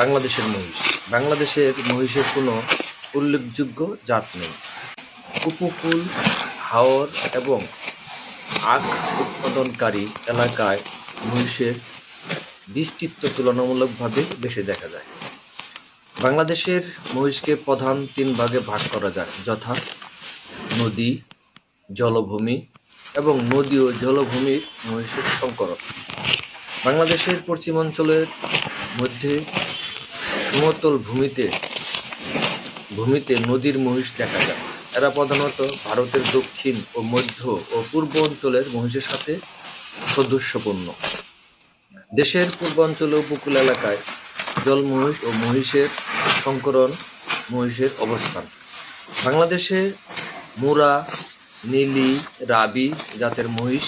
বাংলাদেশের মহিষ। বাংলাদেশের মহিষের কোনো উল্লেখযোগ্য জাত নেই। উপকূল, হাওর এবং আখ উৎপাদনকারী এলাকায় মহিষের বিস্তৃত তুলনামূলকভাবে বেশি দেখা যায়। বাংলাদেশের মহিষকে প্রধান তিন ভাগে ভাগ করা যায়, যথা নদী, জলভূমি এবং নদী ও জলভূমির মহিষের সংকরণ। বাংলাদেশের পশ্চিমাঞ্চলের মধ্যে সমতল ভূমিতে ভূমিতে নদীর মহিষ দেখা যায়। এরা প্রধানত ভারতের দক্ষিণ ও মধ্য ও পূর্ব অঞ্চলের মহিষের সাথে সদস্যপূর্ণ দেশের পূর্বাঞ্চল উপকূল এলাকায় জলমহিষ ও মহিষের সংকরণ মহিষের অবস্থান। বাংলাদেশে মুরা, নীলি, রাবি জাতের মহিষ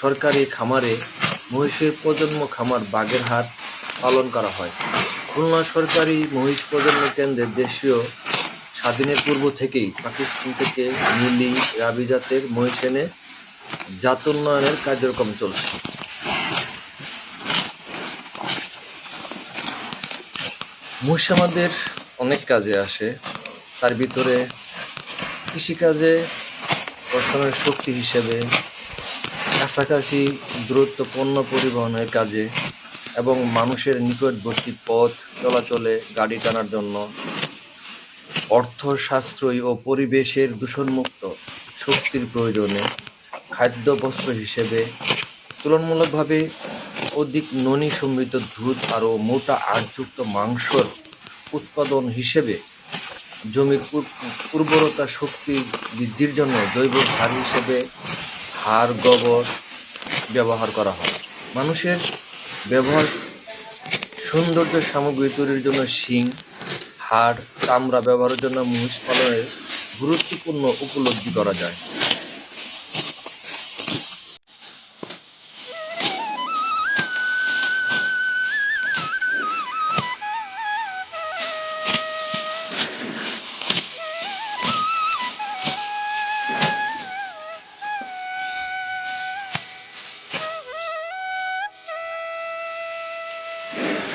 সরকারি খামারে মহিষের প্রজন্ম খামার বাগেরহাট পালন করা হয়। খুলনা সরকারি মহিষ প্রজন্ম কেন্দ্রে দেশীয় স্বাধীনের পূর্ব থেকেই পাকিস্তান থেকে নীলি রাবি জাতের মহিষ এনে জাতোন্নয়নের কার্যক্রম চলছে। মহিষ আমাদের অনেক কাজে আসে। তার ভিতরে কৃষিকাজে পশমের শক্তি হিসেবে, কাছাকাছি দূরত্ব পণ্য পরিবহনের কাজে এবং মানুষের নিকটবর্তী পথ চলাচলে গাড়ি টানার জন্য অর্থ সাশ্রয়ী ও পরিবেশের দূষণমুক্ত শক্তির প্রয়োজনে খাদ্য বস্ত্র হিসেবে তুলনামূলকভাবে অধিক ননি সমৃদ্ধ দুধ আরও মোটা আটযুক্ত মাংসর উৎপাদন হিসেবে জমির উর্বরতা শক্তি বৃদ্ধির জন্য জৈব সার হিসেবে হাড়, গোবর ব্যবহার করা হয়। মানুষের ব্যবহার, সৌন্দর্য সামগ্রী তৈরির জন্য শিং, হাড় চামড়া ব্যবহারের জন্য মহিষ পালনের গুরুত্বপূর্ণ উপলব্ধি করা যায়।